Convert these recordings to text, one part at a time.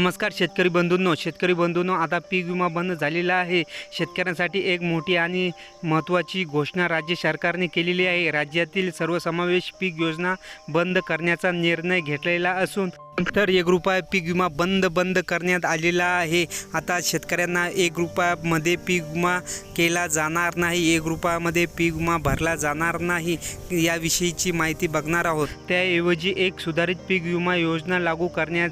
नमस्कार शेतकरी बंधूंनो शेतकरी बंधूंनो आता पीक विमा बंद झालेला आहे. शेतकऱ्यांसाठी एक मोठी आणि महत्त्वाची घोषणा राज्य सरकारने केलेली आहे. राज्यातील सर्वसमावेश पीक योजना बंद करण्याचा निर्णय घेतलेला असून तर एक रुपया पीक विमा बंद बंद करण्यात आलेला आहे. आता शेतकऱ्यांना एक रुपयामध्ये पीक विमा केला जाणार नाही एक रुपयामध्ये पीक विमा भरला जाणार नाही याविषयीची माहिती बघणार आहोत. त्याऐवजी एक सुधारित पीक विमा योजना लागू करण्यात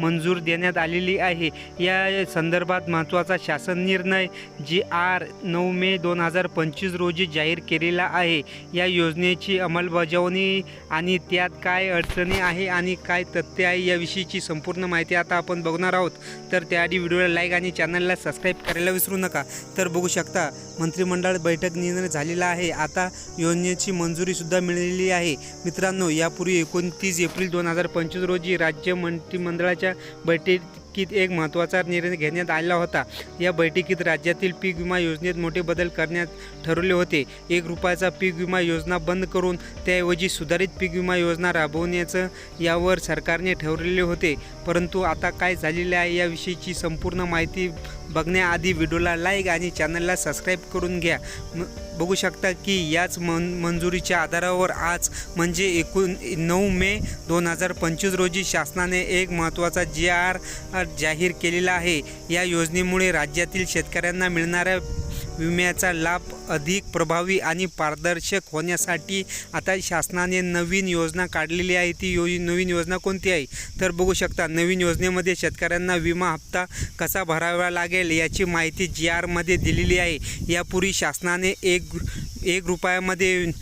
मंजूर देण्यात आलेली आहे. या संदर्भात महत्त्वाचा शासन निर्णय जी आर नऊ मे दोन हजार पंचवीस रोजी जाहीर केलेला आहे. या योजनेची अंमलबजावणी आणि त्यात काय अडचणी आहे आणि काय तथ्य आहे याविषयीची संपूर्ण माहिती आता आपण बघणार आहोत. तर त्याआधी व्हिडिओला लाईक आणि चॅनलला सबस्क्राईब करायला विसरू नका. तर बघू शकता मंत्रिमंडळ बैठक निर्णय झालेला आहे. आता योजनेची मंजुरीसुद्धा मिळालेली आहे. मित्रांनो यापूर्वी एकोणतीस एप्रिल दोन हजार पंचवीस रोजी राज्य मंत्रिमंडळाच्या बैठकीत एक महत्त्वाचा निर्णय घेण्यात आला होता. या बैठकीत राज्यातील पीक विमा योजनेत मोठे बदल करण्यात ठरवले होते. एक रुपयाचा पीक विमा योजना बंद करून त्याऐवजी सुधारित पीक विमा योजना राबवण्याचं यावर सरकारने ठरवलेले होते. परंतु आता काय झालेले आहे याविषयीची संपूर्ण माहिती बघण्याआधी व्हिडिओला लाईक आणि चॅनलला सबस्क्राईब करून घ्या. म बघू शकता की याच मन मंजुरीच्या आधारावर आज म्हणजे एकूण नऊ मे दोन हजार पंचवीस रोजी शासनाने एक महत्त्वाचा जी आर जाहीर केलेला आहे. या योजनेमुळे राज्यातील शेतकऱ्यांना मिळणाऱ्या विम्याचा लाभ अधिक प्रभावी आणि पारदर्शक होण्यासाठी आता शासनाने नवीन योजना काढलेली आहे. ती यो नवीन योजना कोणती आहे? तर बघू शकता नवीन योजनेमध्ये शेतकऱ्यांना विमा हप्ता कसा भरावा लागेल याची माहिती जी आरमध्ये दिलेली आहे. यापूर्वी शासनाने एक एक रुपयामध्ये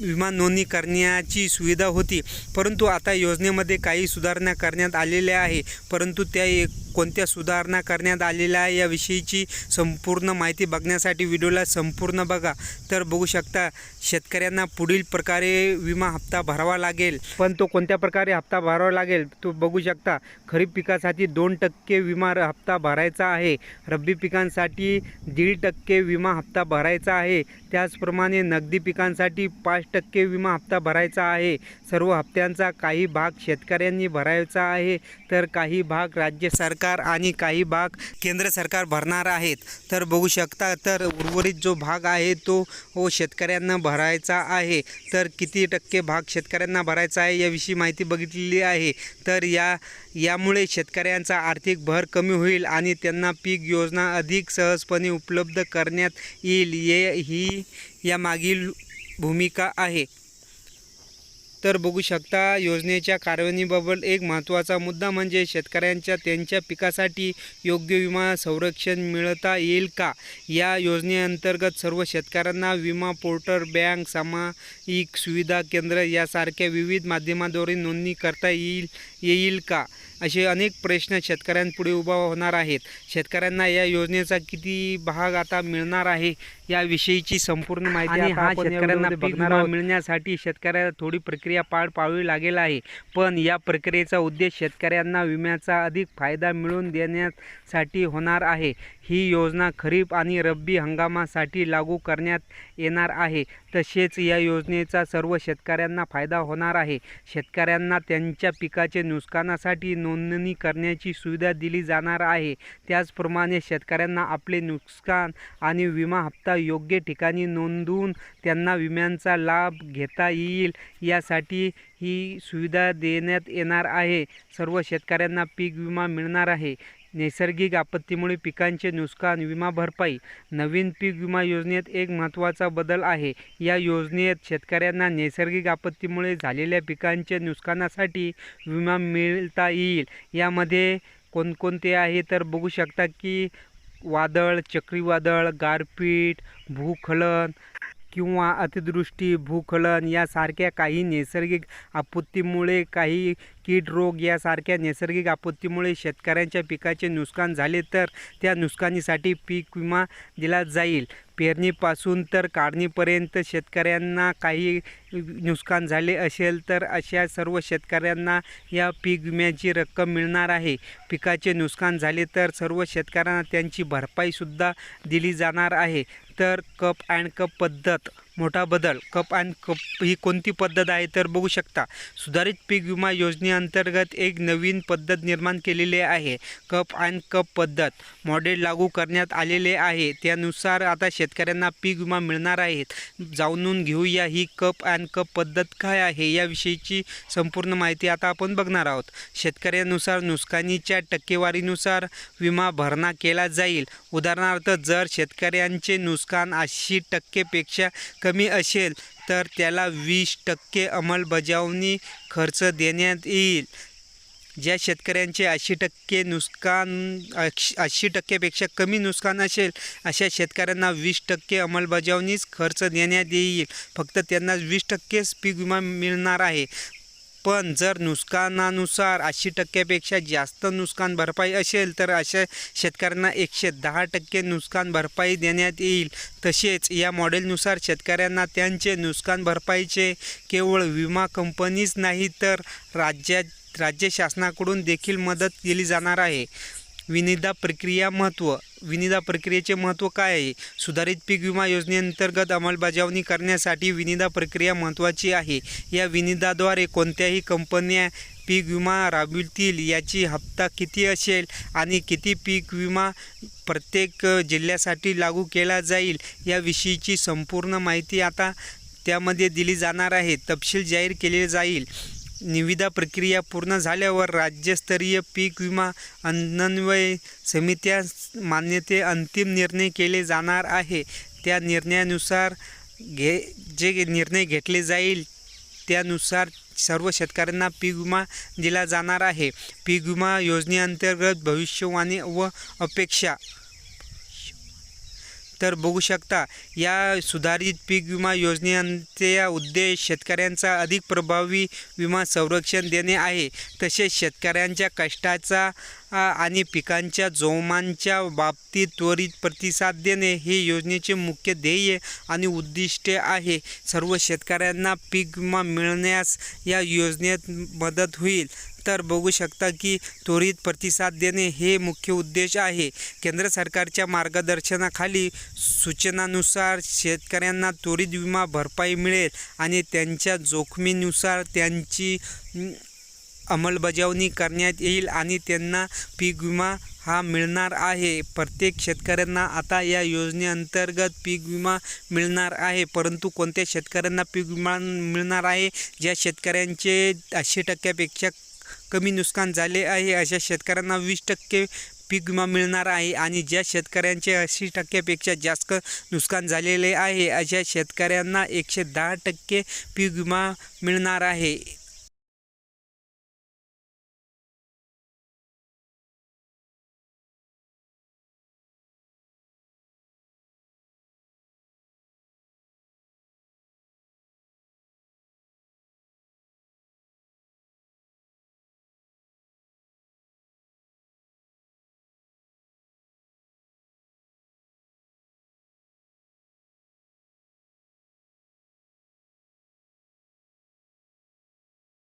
विमा नोंदणी करण्याची सुविधा होती. परंतु आता योजनेमध्ये काही सुधारणा करण्यात आलेल्या आहे. परंतु त्या एक कोणत्या सुधारणा करण्यात आलेल्या आहे याविषयीची संपूर्ण माहिती बघण्यासाठी व्हिडिओला संपूर्ण बघा. तर बघू शकता शेतकऱ्यांना पुढील प्रकारे विमा हप्ता भरावा लागेल. पण तो कोणत्या प्रकारे हप्ता भरावा लागेल तो बघू शकता. खरीप पिकासाठी दोन टक्के विमा र- हप्ता भरायचा आहे. रब्बी पिकांसाठी दीड टक्के विमा हप्ता भरायचा आहे. त्याचप्रमाणे नगदी पिकांसाठी पाच टक्के विमा हप्ता भरायचा आहे. सर्व हप्त्यांचा काही भाग शेतकऱ्यांनी भरायचा आहे. तर काही भाग राज्य सरकार सरकार आणि काही भाग केंद्र सरकार भरणार आहेत. तर बघू शकता तर उर्वरित जो भाग आहे तो हो शेतकऱ्यांना भरायचा आहे. तर किती टक्के भाग शेतकऱ्यांना भरायचा आहे याविषयी माहिती बघितलेली आहे. तर या यामुळे शेतकऱ्यांचा आर्थिक भर कमी होईल आणि त्यांना पीक योजना अधिक सहजपणे उपलब्ध करण्यात येईल. ये ही यामागील भूमिका आहे. तर बघू शकता योजनेच्या कार्यवाहीबाबत एक महत्त्वाचा मुद्दा म्हणजे शेतकऱ्यांच्या त्यांच्या पिकासाठी योग्य विमा संरक्षण मिळता येईल का? या योजनेअंतर्गत सर्व शेतकऱ्यांना विमा पोर्टल बँक सामायिक सुविधा केंद्र यासारख्या विविध माध्यमाद्वारे नोंदणी करता येईल येईल का? असे अनेक प्रश्न शेतकऱ्यांपुढे उभा होणार आहेत. शेतकऱ्यांना या योजनेचा किती भाग आता मिळणार आहे याविषयीची संपूर्ण माहिती हा शेतकऱ्यांना बघणार. मिळण्यासाठी शेतकऱ्याला थोडी प्रक्रिया पार पाडावी लागेल आहे. पण या प्रक्रियेचा उद्देश शेतकऱ्यांना विम्याचा अधिक फायदा मिळवून देण्यासाठी होणार आहे. ही योजना खरीप आणि रब्बी हंगामासाठी लागू करण्यात येणार आहे. तसेच या योजनेचा सर्व शेतकऱ्यांना फायदा होणार आहे. शेतकऱ्यांना त्यांच्या पिकाचे नुकसानासाठी नोंदणी करण्याची सुविधा दिली जाणार आहे. त्याचप्रमाणे शेतकऱ्यांना आपले नुकसान आणि विमा हप्ता योग्य ठिकाणी नोंदवून त्यांना विम्यांचा लाभ घेता येईल यासाठी ही सुविधा देण्यात येणार आहे. सर्व शेतकऱ्यांना पीक विमा मिळणार आहे. नैसर्गिक आपत्तीमुळे पिकांचे नुकसान विमा भरपाई नवीन पीक विमा योजनेत एक महत्त्वाचा बदल आहे. या योजनेत शेतकऱ्यांना नैसर्गिक आपत्तीमुळे झालेल्या पिकांच्या नुकसानासाठी विमा मिळता येईल. यामध्ये कोणकोणते आहे? तर बघू शकता की वादळ चक्रीवादळ गारपीट भूखलन किंवा अतिदृष्टी भूखलन यासारख्या काही नैसर्गिक आपत्तीमुळे काही कीड रोग यासारख्या नैसर्गिक आपत्तीमुळे शेतकऱ्यांच्या पिकाचे नुकसान झाले तर त्या नुकसानीसाठी पीक विमा दिला जाईल. पेरणीपासून तर काढणीपर्यंत शेतकऱ्यांना काही नुकसान झाले असेल तर अशा सर्व शेतकऱ्यांना या पीक विम्याची रक्कम मिळणार आहे. पिकाचे नुकसान झाले तर सर्व शेतकऱ्यांना त्यांची भरपाईसुद्धा दिली जाणार आहे. तर कप अँड कप पद्धत मोठा बदल. कप अँड कप ही कोणती पद्धत आहे तर बघू शकता. सुधारित पीक विमा योजनेअंतर्गत एक नवीन पद्धत निर्माण केलेली आहे. कप अँड कप पद्धत मॉडेल लागू करण्यात आलेले आहे. त्यानुसार आता शेतकऱ्यांना पीक विमा मिळणार आहेत जाणून घेऊया ही कप अँड कप पद्धत काय आहे याविषयीची संपूर्ण माहिती आता आपण बघणार आहोत. शेतकऱ्यानुसार नुकसानीच्या टक्केवारीनुसार विमा भरणा केला जाईल. उदाहरणार्थ जर शेतकऱ्यांचे नुकसान ऐंशी टक्केपेक्षा कमी असेल तर त्याला वीस टक्के अंमलबजावणी खर्च देण्यात येईल. ज्या शेतकऱ्यांचे ऐंशी टक्के नुकसान ऐंशी टक्केपेक्षा कमी नुकसान असेल अशा शेतकऱ्यांना वीस टक्के अंमलबजावणीच खर्च देण्यात येईल. फक्त त्यांना वीस टक्केच पीक विमा मिळणार आहे. पण जर नुकसानानुसार ऐंशी टक्क्यापेक्षा जास्त नुकसान भरपाई असेल तर अशा शेतकऱ्यांना एकशे दहा टक्के नुकसान भरपाई देण्यात येईल. तसेच या मॉडेलनुसार शेतकऱ्यांना त्यांचे नुकसान भरपाईचे केवळ विमा कंपनीच नाही तर राज्यात राज्य शासनाकडून देखील मदत केली जाणार आहे. विनिदा प्रक्रिया महत्त्व विनिदा प्रक्रियेचे महत्त्व काय आहे? सुधारित पीक विमा योजनेअंतर्गत अंमलबजावणी करण्यासाठी विनिदा प्रक्रिया महत्त्वाची आहे. या विनिदाद्वारे कोणत्याही कंपन्या पीक विमा राबवितील याची हप्ता किती असेल आणि किती पीक विमा प्रत्येक जिल्ह्यासाठी लागू केला जाईल याविषयीची संपूर्ण माहिती आता त्यामध्ये दिली जाणार आहे. तपशील जाहीर केले जाईल. निविदा प्रक्रिया पूर्ण झाल्यावर राज्यस्तरीय पीक विमा अन्वय समित्या मान्यते अंतिम निर्णय केले जाणार आहे. त्या निर्णयानुसार घे जे निर्णय घेतले जाईल त्यानुसार सर्व शेतकऱ्यांना पीक विमा दिला जाणार आहे. पीक विमा योजनेअंतर्गत भविष्यवाणी व अपेक्षा तर बघू शकता या सुधारित पीक विमा योजनेचा उद्देश शेतकऱ्यांचा अधिक प्रभावी विमा संरक्षण देणे आहे. तसेच शेतकऱ्यांच्या कष्टाचा आणि पिकांच्या जोमांच्या बाबतीत त्वरित प्रतिसाद देणे हे योजनेचे मुख्य ध्येय आणि उद्दिष्टे आहे. सर्व शेतकऱ्यांना पीक विमा मिळण्यास या योजनेत मदत होईल. तर बघू शकता की त्वरित प्रतिसाद देणे हे मुख्य उद्देश आहे. केंद्र सरकारच्या मार्गदर्शनाखाली सूचनानुसार शेतकऱ्यांना त्वरित विमा भरपाई मिळेल आणि त्यांच्या जोखमीनुसार त्यांची अंमलबजावणी करण्यात येईल आणि त्यांना पीक विमा हा मिळणार आहे. प्रत्येक शेतकऱ्यांना आता या योजनेअंतर्गत पीक विमा मिळणार आहे परंतु कोणत्या शेतकऱ्यांना पीक विमा मिळणार आहे? ज्या शेतकऱ्यांचे ऐंशी टक्क्यापेक्षा कमी नुकसान झाले आहे अशा शेतकऱ्यांना वीस टक्के पीक विमा मिळणार आहे आणि ज्या शेतकऱ्यांचे ऐंशी टक्क्यापेक्षा जास्त नुकसान झालेले आहे अशा शेतकऱ्यांना एकशे दहा टक्के पीक विमा मिळणार आहे.